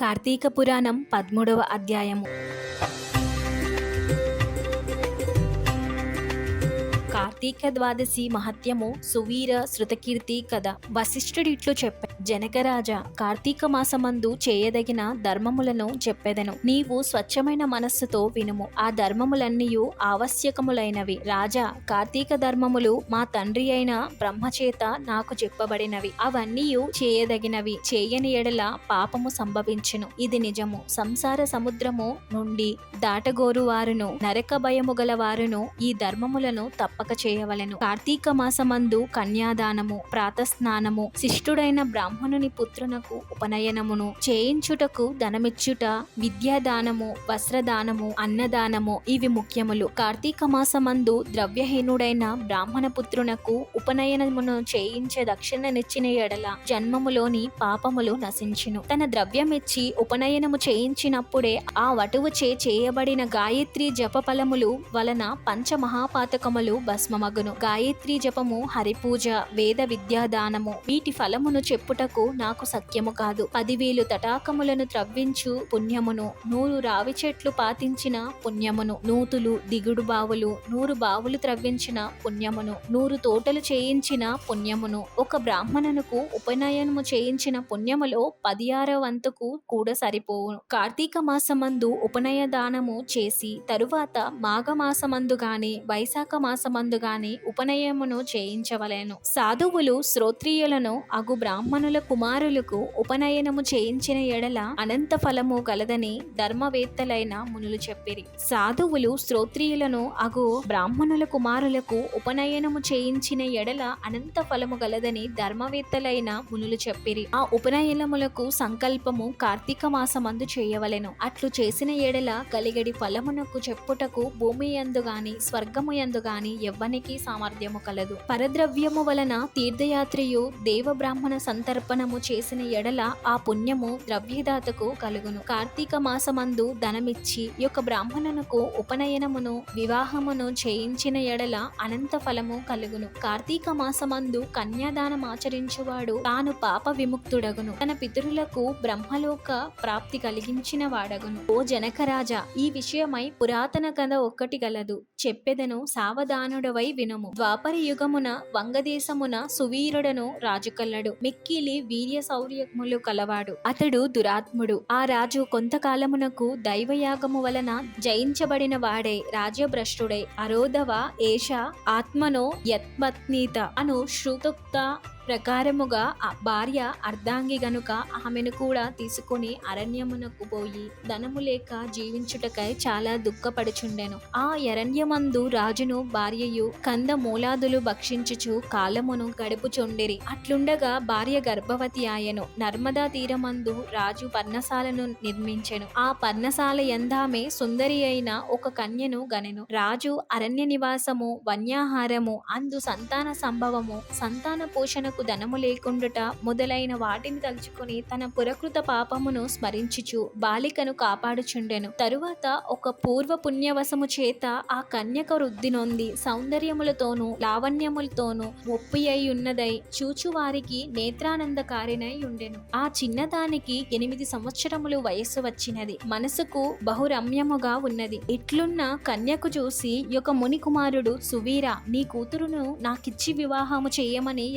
కార్తీక పురాణం పదమూడవ అధ్యాయము. కార్తీక ద్వాదశి మహత్యము సువీర శృతకీర్తి కథ. వశిష్ఠుడిట్లు చెప్పారు జనకరాజ కార్తీక మాసమందు చేయదగిన ధర్మములను చెప్పెదను. నీవు స్వచ్ఛమైన మనస్సుతో వినుము. ఆ ధర్మములన్నీయు ఆవశ్యకములైనవి. రాజా కార్తీక ధర్మములు మా తండ్రి అయిన బ్రహ్మచేత నాకు చెప్పబడినవి. అవన్నీ చేయదగినవి. చేయని ఎడల పాపము సంభవించును. ఇది నిజము. సంసార సముద్రము నుండి దాటగోరు వారును నరక భయము గల వారును ఈ ధర్మములను తప్పక చేయవలెను. కార్తీక మాసమందు కన్యాదానము ప్రాతస్నానము శిష్టుడైన బ్రాహ్మణుని పుత్రునకు ఉపనయనమును చేయించుటకు ధనమిచ్చుట విద్యాదానము వస్త్రదానము అన్నదానము ఇవి ముఖ్యములు. కార్తీక మాసమందు ద్రవ్యహీనుడైన బ్రాహ్మణ పుత్రునకు ఉపనయనమును చేయించే దక్షిణనిచ్చిన ఎడల జన్మములోని పాపములు నశించును. తన ద్రవ్యమిచ్చి ఉపనయనము చేయించినప్పుడే ఆ వటువు చే చేయబడిన గాయత్రి జప ఫలములు వలన పంచమహాపాతకములు భస్మమగును. గాయత్రి జపము హరిపూజ వేద విద్యాదానము వీటి ఫలమును చెప్పు చెప్పుటకు నాకు సత్యము కాదు. పదివేలు తటాకములను త్రవ్వించు పుణ్యమును నూరు రావి చెట్లు పాతించిన పుణ్యమును నూతులు దిగుడు బావులు నూరు బావులు త్రవ్వించిన పుణ్యమును నూరు తోటలు చేయించిన పుణ్యమును ఒక బ్రాహ్మణునకు ఉపనయనము చేయించిన పుణ్యములో పది ఆరో వంతుకు కూడా సరిపోవును. కార్తీక మాసమందు ఉపనయ దానము చేసి తరువాత మాఘమాసమందు గాని వైశాఖ మాసమందు గాని ఉపనయమును చేయించవలెను. సాధువులు శ్రోత్రియులను అగు బ్రాహ్మణుల కుమారులకు ఉపనయనము చేయించిన ఎడల అనంత ఫలము గలదని ధర్మవేత్తలైన మునులు చెప్పిరి. సాధువులు శ్రోత్రియులను అగు బ్రాహ్మణుల కుమారులకు ఉపనయనము చేయించిన ఎడల అనంత ఫలము గలదని ధర్మవేత్తలైన మునులు చెప్పిరి. ఆ ఉపనయనములకు సంకల్పము కార్తీక మాసమందు చేయవలెను. అట్లు చేసిన ఎడల కలిగడి ఫలమునకు చెప్పుటకు భూమి యందు గాని స్వర్గము యందు గాని ఎవ్వనికి సామర్థ్యము కలదు. పరద్రవ్యము వలన తీర్థయాత్రియు దేవ బ్రాహ్మణ తర్పణము చేసిన ఎడల ఆ పుణ్యము ద్రవ్యదాతకు కలుగును. కార్తీక మాసమందు ధనమిచ్చి యొక్క బ్రాహ్మణునకు ఉపనయనమును వివాహమును చేయించిన ఎడల అనంత ఫలము కలుగును. కార్తీక మాసమందు కన్యాదానం ఆచరించువాడు తాను పాప విముక్తుడగును. తన పితరులకు బ్రహ్మలోక ప్రాప్తి కలిగించిన వాడగును. ఓ జనకరాజా ఈ విషయమై పురాతన కథ ఒక్కటి గలదు. చెప్పెదను సావధానుడవై వినుము. ద్వాపర యుగమున వంగదేశమున సువీరుడను రాజు మిక్కిలి మిక్కిలి వీర్య శౌర్యములు కలవాడు. అతడు దురాత్ముడు. ఆ రాజు కొంతకాలమునకు దైవయాగము వలన జయించబడిన వాడే రాజ్యభ్రష్టుడై. అరోధవ ఏష ఆత్మనో యత్మత్నీత అను శ్రుతోక్త ప్రకారముగా ఆ భార్య అర్ధాంగి గనుక ఆమెను కూడా తీసుకుని అరణ్యమునకు పోయి ధనము లేక జీవించుటకై చాలా దుఃఖపడుచుండెను. ఆ అరణ్యమందు రాజును భార్యయు కంద మూలాదులు భక్షించుచు కాలమును గడుపుచుండిరి. అట్లుండగా భార్య గర్భవతి ఆయను. నర్మదా తీరమందు రాజు పర్ణశాలను నిర్మించెను. ఆ పర్ణశాల ఎందామే సుందరి అయిన ఒక కన్యను గనెను. రాజు అరణ్య నివాసము వన్యాహారము అందు సంతాన సంభవము సంతాన పోషణ తనకు ధనము లేకుండుట మొదలైన వాటిని తలుచుకుని తన పురకృత పాపమును స్మరించుచు బాలికను కాపాడుచుండెను. తరువాత ఒక పూర్వ పుణ్యవశము చేత ఆ కన్యక వృద్ధి నొంది సౌందర్యములతోనూ లావణ్యములతోనూ ఒప్పి అయి ఉన్నదై చూచువారికి నేత్రానందకారినై ఉండెను ఆ చిన్నదానికి ఎనిమిది సంవత్సరములు వయస్సు వచ్చినది. మనసుకు బహురమ్యముగా ఉన్నది. ఇట్లున్న కన్యకు చూసి ఒక ముని కుమారుడు సువీర నీ కూతురును నాకిచ్చి వివాహము చేయమని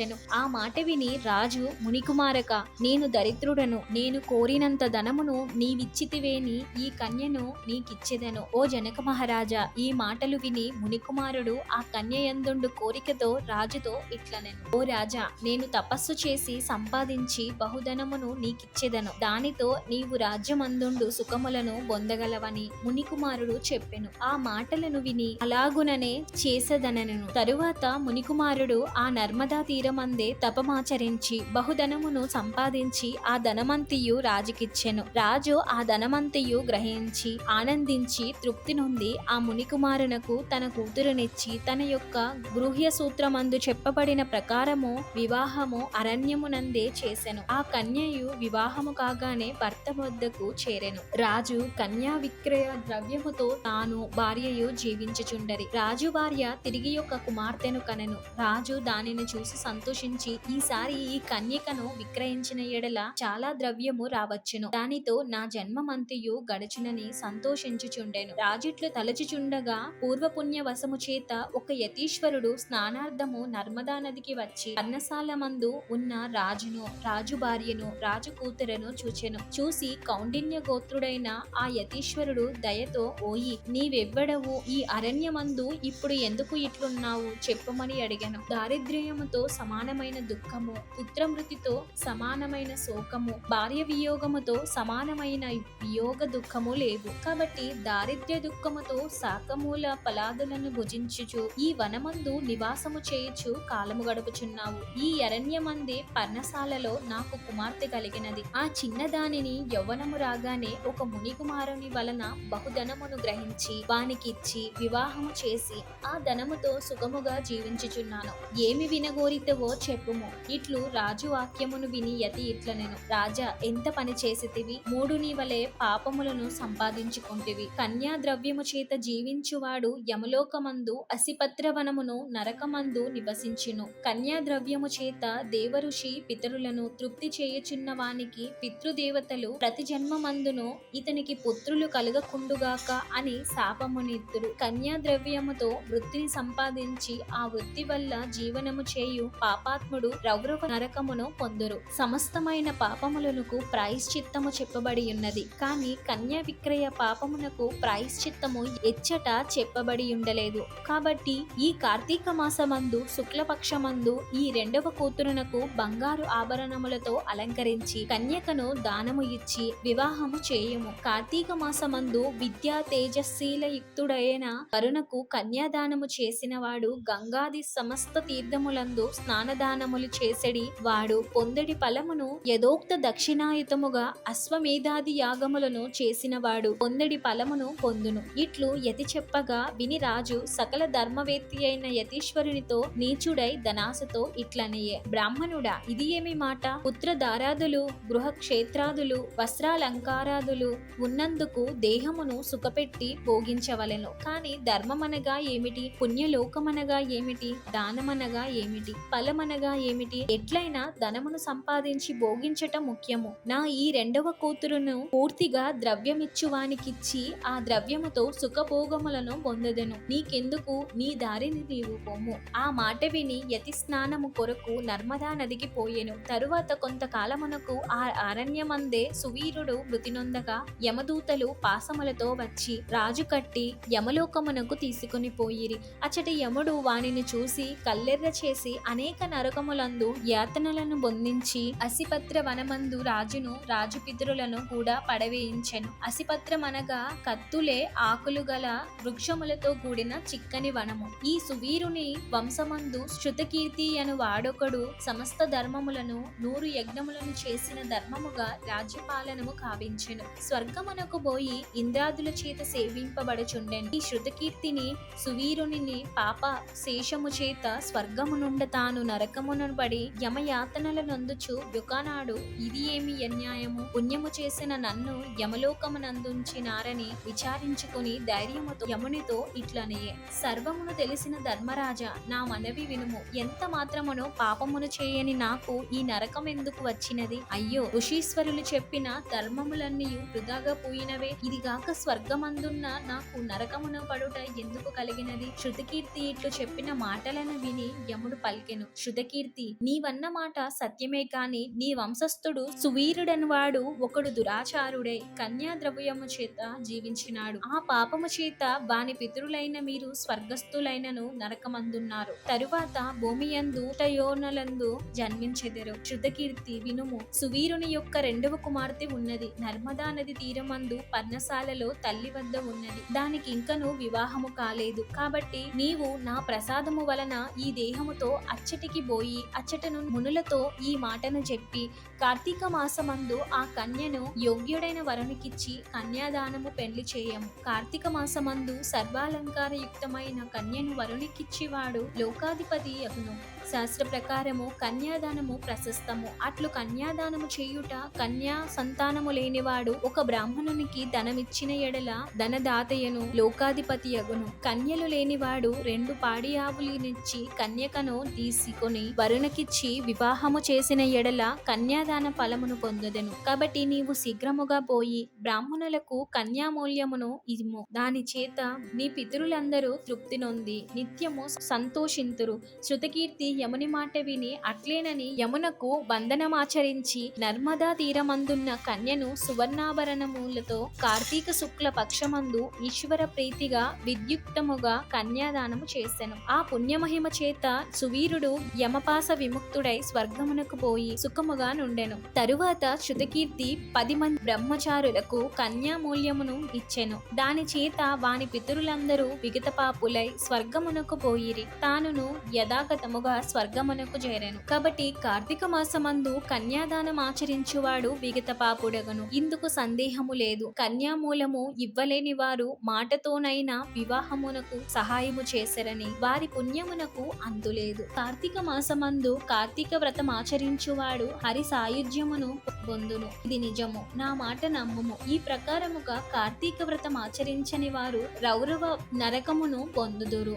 వచ్చెను ఆ మాట విని రాజు మునికుమారక నేను దరిద్రుడను. నేను కోరినంత ధనమును నీవిచ్చితివేని ఈ కన్యను నీకిచ్చేదను. ఓ జనక మహారాజా ఈ మాటలు విని మునికుమారుడు ఆ కన్య ఎందుండు కోరికతో రాజుతో ఇట్లనెను. ఓ రాజా నేను తపస్సు చేసి సంపాదించి బహుధనమును నీకిచ్చేదను. దానితో నీవు రాజ్యమందుండు సుఖములను పొందగలవని మునికుమారుడు చెప్పెను. ఆ మాటలను విని అలాగుననే చేసదనను. తరువాత మునికుమారుడు ఆ నర్మదా మందే తపమాచరించి బహుధనమును సంపాదించి ఆ ధనమంతియు రాజుకిచ్చెను. రాజు ఆ ధనమంతియు గ్రహించి ఆనందించి తృప్తి నుండి ఆ మునికుమారునకు తన కూతురునిచ్చి తన యొక్క గృహ్య సూత్రమందు చెప్పబడిన ప్రకారము వివాహము అరణ్యమునందే చేసెను. ఆ కన్యయు వివాహము కాగానే భర్త వద్దకు చేరెను. రాజు కన్యా విక్రయ ద్రవ్యముతో తాను భార్యయు జీవించుచుండరి. రాజు భార్య తిరిగి యొక్క కుమార్తెను కనెను. రాజు దానిని చూసి సంతోషించి ఈసారి ఈ కన్యకను విక్రయించిన ఎడల చాలా ద్రవ్యము రావచ్చును. దానితో నా జన్మమంతియు గడచునని సంతోషించుచుండెను. రాజిట్లు తలచుచుండగా పూర్వపుణ్య వశము చేత ఒక యతీశ్వరుడు స్నానార్థము నర్మదా నదికి వచ్చి పర్ణశాల మందు ఉన్న రాజును రాజు భార్యను రాజు కూతురను చూచెను. చూసి కౌండిన్య గోత్రుడైన ఆ యతీశ్వరుడు దయతో ఓయి నీవెవ్వడవు? ఈ అరణ్యమందు ఇప్పుడు ఎందుకు ఇట్లున్నావు? చెప్పమని అడిగాను. దారిద్ర్యముతో సమానమైన దుఃఖము పుత్రమృతితో సమానమైన శోకము భార్య వియోగముతో సమానమైన వియోగ దుఃఖము లేవు. కాబట్టి దారిద్ర్య దుఃఖముతో శాకమూల ఫలాదులను భుజించుచు ఈ వనమందు నివాసము చేయుచు కాలము గడుపుచున్నావు. ఈ అరణ్యమందే పర్ణశాలలో నాకు కుమార్తె కలిగినది. ఆ చిన్నదానిని యవ్వనము రాగానే ఒక ముని కుమారుని వలన బహుధనమును గ్రహించి వానికిచ్చి వివాహము చేసి ఆ ధనముతో సుఖముగా జీవించుచున్నాను. ఏమి వినగోరితవు చెప్పుము. ఇట్లు రాజు వాక్యమును విని యతి ఇట్లనెను. రాజా ఎంత పని చేసితివి? మూడు నీ వలె పాపములను సంపాదించుకుంటివి. కన్యా ద్రవ్యము చేత జీవించువాడు యమలోకమందు అసిపత్రవనమును నరకమందు నివసించును. కన్యా ద్రవ్యము చేత దేవఋషి పితరులను తృప్తి చేయుచున్న వానికి పితృదేవతలు ప్రతి జన్మమందును ఇతనికి పుత్రులు కలుగకుండుగాక అని శాపమునిద్దురు కన్యా ద్రవ్యముతో వృత్తిని సంపాదించి ఆ వృత్తి వల్ల జీవనము చేయు పాపాత్ముడు రౌరవ నరకమును పొందురు. సమస్తమైన పాపములకు ప్రాయశ్చిత్తము చెప్పబడి ఉన్నది కానీ కన్యా విక్రయ పాపమునకు ప్రాయశ్చిత్తము ఎచ్చట చెప్పబడి ఉండలేదు కాబట్టి ఈ కార్తీక మాసమందు శుక్లపక్షమందు ఈ రెండవ కూతురునకు బంగారు ఆభరణములతో అలంకరించి కన్యకను దానము ఇచ్చి వివాహము చేయము. కార్తీక మాసమందు విద్యా తేజశీల యుక్తుడైన కరుణకు కన్యాదానము చేసినవాడు గంగాది సమస్త తీర్థములందు స్నానదానములు చేసడి వాడు పొందడి ఫలమును యథోక్త దక్షిణాయుతముగా అశ్వమేధాది యాగములను చేసినవాడు పొందడి ఫలమును పొందును. ఇట్లు యతి చెప్పగా విని రాజు సకల ధర్మవేత్తి అయిన యతీశ్వరునితో నీచుడై ధనాసతో ఇట్లనియే. బ్రాహ్మణుడా ఇది ఏమి మాట? పుత్రధారాదులు గృహ క్షేత్రాదులు వస్త్రాలంకారాదులు ఉన్నందుకు దేహమును సుఖపెట్టి భోగించవలెను. కాని ధర్మమనగా ఏమిటి? పుణ్యలోకమనగా ఏమిటి? దానమనగా ఏమిటి? ఫలమనగా ఏమిటి? ఎట్లయినా ధనమును సంపాదించి భోగించటం ముఖ్యము. నా ఈ రెండవ కూతురును పూర్తిగా ద్రవ్యమిచ్చువానికిచ్చి ఆ ద్రవ్యముతో సుఖభోగములను పొందదెను. నీకెందుకు? నీ దారిని నీవు పొమ్ము. ఆ మాట విని యతి స్నానము కొరకు నర్మదా నదికి పోయెను. తరువాత కొంతకాలమునకు ఆ అరణ్యమందే సువీరుడు మృతినొందగా యమదూతలు పాసములతో వచ్చి రాజు కట్టి యమలోకమునకు తీసుకుని పోయిరి. అచ్చటి యముడు వానిని చూసి కల్లెర్ర చేసి అనేక అనేక నరకములందు యాతనలను బొందించి అసిపత్ర వనమందు రాజును రాజు పితరులను కూడా పడవేయించెను. అసిపత్రం అనగా కత్తులే ఆకులు గల వృక్షములతో కూడిన చిక్కని వనము. ఈ సువీరుని వంశమందు శృతకీర్తి అను వాడొకడు సమస్త ధర్మములను నూరు యజ్ఞములను చేసిన ధర్మముగా రాజ్యపాలనము కావించెను. స్వర్గమునకు పోయి ఇంద్రాదుల చేత సేవింపబడుచుండెను. ఈ శృతకీర్తిని సువీరుని పాప శేషము చేత స్వర్గము నుండి తాను నరకమున పడి యమయాతనల నందుచు యుకానాడు ఇది ఏమి అన్యాయము? పుణ్యము చేసిన నన్ను యమలోకమునందుంచినారని విచారించుకుని ధైర్యముతో యమునితో ఇట్లనియే. సర్వమును తెలిసిన ధర్మరాజా నా మనవి వినుము. ఎంత మాత్రమును పాపమును చేయని నాకు ఈ నరకం ఎందుకు వచ్చినది? అయ్యో ఋషీశ్వరులు చెప్పిన ధర్మములన్నీ వృధాగా పోయినవే. ఇదిగాక స్వర్గమందున్న నాకు నరకమున పడుట ఎందుకు కలిగినది? శృతికీర్తి ఇట్లు చెప్పిన మాటలను విని యముడు పలికెను. శృతకీర్తి. నీవన్న మాట సత్యమే కాని నీ వంశస్థుడు సువీరుడని వాడు ఒకడు దురాచారుడే. కన్యా ద్రవ్యము చేత జీవించినాడు. ఆ పాపము చేత వాని పితరులైన మీరు స్వర్గస్థులైనను నరకమందున్నారు. తరువాత భూమి యందు టయోనలందు జన్మించెదరు. శృతకీర్తి వినుము. సువీరుని యొక్క రెండవ కుమార్తె ఉన్నది. నర్మదా నది తీరమందు పర్ణశాలలో తల్లి వద్ద ఉన్నది. దానికి ఇంకను వివాహము కాలేదు. కాబట్టి నీవు నా ప్రసాదము వలన ఈ దేహముతో అచ్చటికి పోయి అచ్చటను మునులతో ఈ మాటను చెప్పి కార్తీక మాసమందు ఆ కన్యను యోగ్యుడైన వరునికిచ్చి కన్యాదానము పెళ్ళి చేయము కార్తీక మాసమందు సర్వాలంకారయుక్తమైన కన్యను వరునికిచ్చివాడు లోకాధిపతి అగును. శాస్త్ర ప్రకారము కన్యాదానము ప్రశస్తము. అట్లు కన్యాదానము చేయుట కన్యా సంతానము లేనివాడు ఒక బ్రాహ్మణునికి ధనమిచ్చిన ఎడల ధనదాతయను లోకాధిపతి అగును కన్యలు లేనివాడు రెండు పాడి ఆవులినిచ్చి కన్యకను తీసుకొని వరుణకిచ్చి వివాహము చేసిన ఎడల కన్యాదాన ఫలమును పొందదెను. కాబట్టి నీవు శీఘ్రముగా పోయి బ్రాహ్మణులకు కన్యామూల్యమును ఇమ్ము. దాని చేత నీ పితరులందరూ తృప్తి నొంది నిత్యము సంతోషింతురు. శృతకీర్తి యముని మాట విని అట్లేనని యమునకు బంధనమాచరించి నర్మదా తీరమందున్న కన్యను సువర్ణాభరణములతో కార్తీక శుక్ల పక్షమందు ఈశ్వర ప్రీతిగా విద్యుక్తముగా కన్యాదానము చేసెను. ఆ పుణ్యమహిమ చేత సువీరుడు యమపాస విముక్తుడై స్వర్గమునకు పోయి సుఖముగా నుండెను. తరువాత శృతకీర్తి పది మంది బ్రహ్మచారులకు కన్యామూల్యమును ఇచ్చెను. దాని చేత వాని పితరులందరూ విగతపాపులై స్వర్గమునకు పోయిరి. తానును యథాగతముగా స్వర్గమునకు చేరెను. కాబట్టి కార్తీక మాసమందు కన్యాదానం ఆచరించువాడు విగతపాపుడగను ఇందుకు సందేహము లేదు. కన్యామూలము ఇవ్వలేని వారు మాటతోనైనా వివాహమునకు సహాయము చేసరని వారి పుణ్యమునకు అందులేదు కార్తీక మాసమందు కార్తీక వ్రతం ఆచరించువాడు హరి సాయుధ్యమును పొందును. ఇది నిజము. నా మాట నమ్మము. ఈ ప్రకారముగా కార్తీక వ్రతం ఆచరించని వారు రౌరవ నరకమును పొందుదురు.